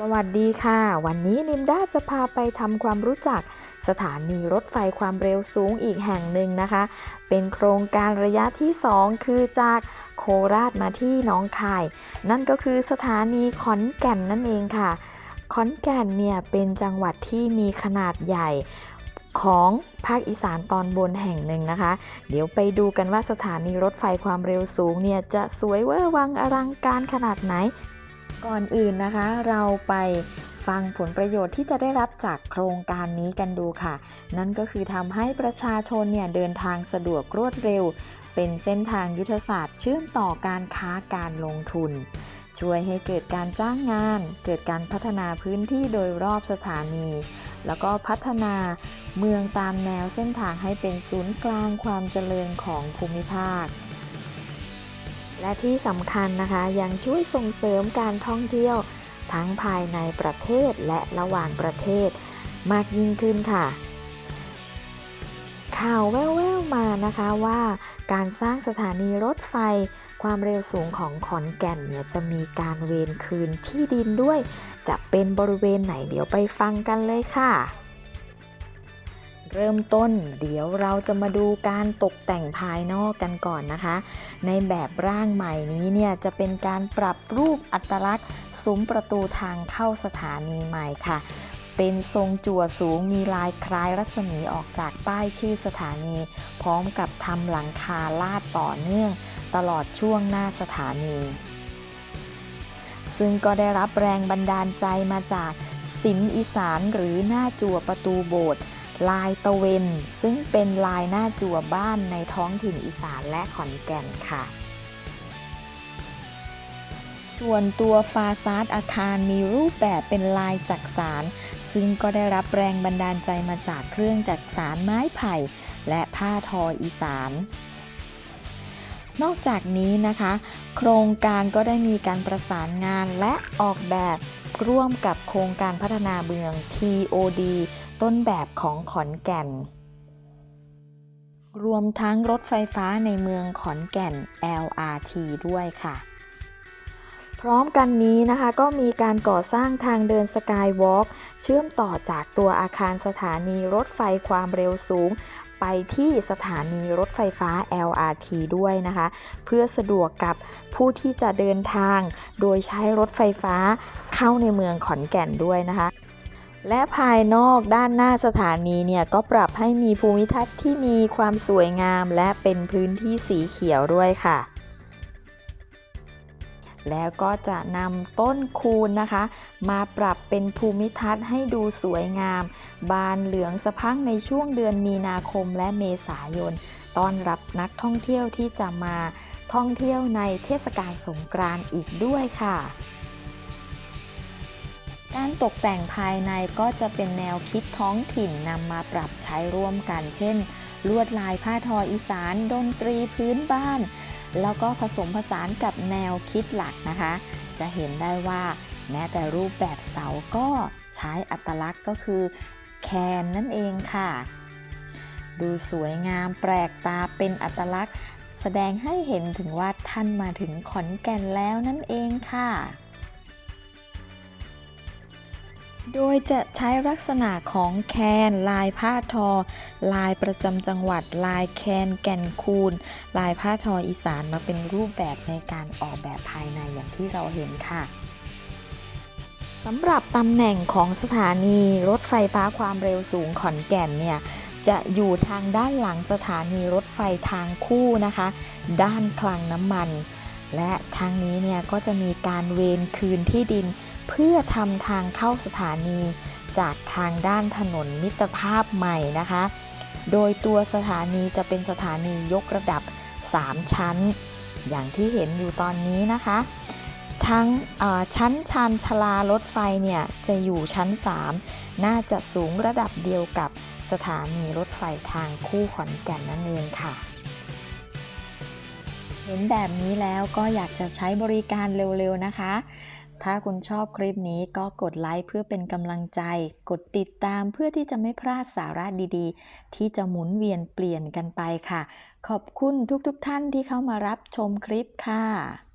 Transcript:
สวัสดีค่ะ วันนี้ลิมด้าจะพาไปทำความรู้จักสถานีรถไฟความเร็วสูงอีกแห่งหนึ่งนะคะ เป็นโครงการระยะที่ 2 คือจากโคราชมาที่น้องคาย นั่นก็คือสถานีขอนแก่นนั่นเองค่ะ ขอนแก่นเนี่ยเป็นจังหวัดที่มีขนาดใหญ่ของภาคอีสานตอนบนแห่งหนึ่งนะคะ เดี๋ยวไปดูกันว่าสถานีรถไฟความเร็วสูงเนี่ยจะสวยเวอร์วังอลังการขนาดไหน ก่อนอื่นนะคะ เราไปฟังผลประโยชน์ที่จะได้รับจากโครงการนี้กันดูค่ะ นั่นก็คือทำให้ประชาชนเนี่ยเดินทางสะดวกรวดเร็ว เป็นเส้นทางยุทธศาสตร์เชื่อมต่อการค้าการลงทุน ช่วยให้เกิดการจ้างงาน เกิดการพัฒนาพื้นที่โดยรอบสถานี แล้วก็พัฒนาเมืองตามแนวเส้นทางให้เป็นศูนย์กลางความเจริญของภูมิภาค และที่สำคัญนะคะยังช่วยส่งเสริมการท่องเที่ยวทั้งภายในประเทศและระหว่างประเทศมากยิ่งขึ้นค่ะ ข่าวแว่วๆมานะคะว่าการสร้างสถานีรถไฟความเร็วสูงของขอนแก่นเนี่ยจะมีการเวนคืนที่ดินด้วย จะเป็นบริเวณไหนเดี๋ยวไปฟังกันเลยค่ะ เริ่มต้น เดี๋ยวเราจะมาดูการตกแต่งภายนอกกันก่อนนะคะ ในแบบร่างใหม่นี้เนี่ยจะเป็นการปรับรูปอัตลักษณ์ซุ้มประตูทางเข้าสถานีใหม่ค่ะเป็นทรงจั่วสูงมีลายคล้ายรัศมีออกจากป้ายชื่อสถานี พร้อมกับทำหลังคาลาดต่อเนื่อง ตลอดช่วงหน้าสถานี ซึ่งก็ได้รับแรงบันดาลใจมาจากศิลป์อีสานหรือหน้าจั่วประตูโบสถ์ ลายตะเวน ซึ่งเป็นลายหน้าจั่วบ้านในท้องถิ่นอีสานและขอนแก่นค่ะ ส่วนตัวฟาซาดอาคารมีรูปแบบเป็นลายจักสารซึ่งก็ได้รับแรงบันดาลใจมาจากเครื่องจักสารไม้ไผ่ และผ้าทออีสานนอกจากนี้นะคะ โครงการก็ได้มีการประสานงานและออกแบบร่วมกับโครงการพัฒนาเมือง TOD ต้นแบบของขอนแก่น รวมทั้งรถไฟฟ้าในเมืองขอนแก่น LRT ด้วยค่ะ พร้อมกันนี้นะคะก็มีการก่อสร้างทางเดินสกายวอล์กเชื่อมต่อจากตัวอาคารสถานีรถไฟความเร็วสูงไปที่สถานีรถไฟฟ้า LRT ด้วยนะคะ เพื่อสะดวกกับผู้ที่จะเดินทาง โดยใช้รถไฟฟ้าเข้าในเมืองขอนแก่นด้วยนะคะ และภายนอกด้านหน้าสถานีเนี่ยก็ปรับให้มีภูมิทัศน์ที่มีความสวยงามและเป็นพื้นที่สีเขียวด้วยค่ะ แล้วก็จะนำต้นคูณนะคะ มาปรับเป็นภูมิทัศน์ให้ดูสวยงาม บานเหลืองสะพั่งในช่วงเดือนมีนาคมและเมษายนต้อนรับนักท่องเที่ยวที่จะมาท่องเที่ยวในเทศกาลสงกรานต์อีกด้วยค่ะ การตกแต่งภายในก็จะเป็นแนวคิดท้องถิ่นนำมาปรับใช้ร่วมกัน เช่น ลวดลายผ้าทออีสาน ดนตรีพื้นบ้าน แล้วก็ผสมผสานกับแนวคิดหลักนะคะ จะเห็นได้ว่าแม้แต่รูปแบบเสาก็ใช้อัตลักษณ์ก็คือแคนนั่นเองค่ะ ดูสวยงามแปลกตาเป็นอัตลักษณ์ แสดงให้เห็นถึงว่าท่านมาถึงขอนแก่นแล้วนั่นเองค่ะ โดยจะใช้ลักษณะของแคนลายผ้าทอ ลายประจำจังหวัด ลายแคนแก่นคูนลายผ้าทออีสานมาเป็นรูปแบบในการออกแบบภายในอย่างที่เราเห็นค่ะสำหรับตำแหน่งของสถานีรถไฟฟ้าความเร็วสูงขอนแก่นเนี่ยจะอยู่ทางด้านหลังสถานีรถไฟทางคู่นะคะ ด้านคลังน้ำมัน และทางนี้เนี่ยก็จะมีการเวนคืนที่ดิน เพื่อทำทางเข้าสถานีจากทางด้านถนนมิตรภาพใหม่นะคะ โดยตัวสถานีจะเป็นสถานียกระดับ 3 ชั้น อย่างที่เห็นอยู่ตอนนี้นะคะชั้นชั้นชานชลารถไฟเนี่ยจะอยู่ชั้น 3 น่าจะสูงระดับเดียวกับสถานีรถไฟทางคู่ขอนแก่นนั่นเองค่ะ เห็นแบบนี้แล้วก็อยากจะใช้บริการเร็วๆนะคะ ถ้าคุณชอบคลิปนี้ก็กดไลค์เพื่อเป็นกำลังใจ กดติดตามเพื่อที่จะไม่พลาดสาระดีๆ ที่จะหมุนเวียนเปลี่ยนกันไปค่ะ ขอบคุณทุกๆทท่านที่เข้ามารับชมคลิปค่ะ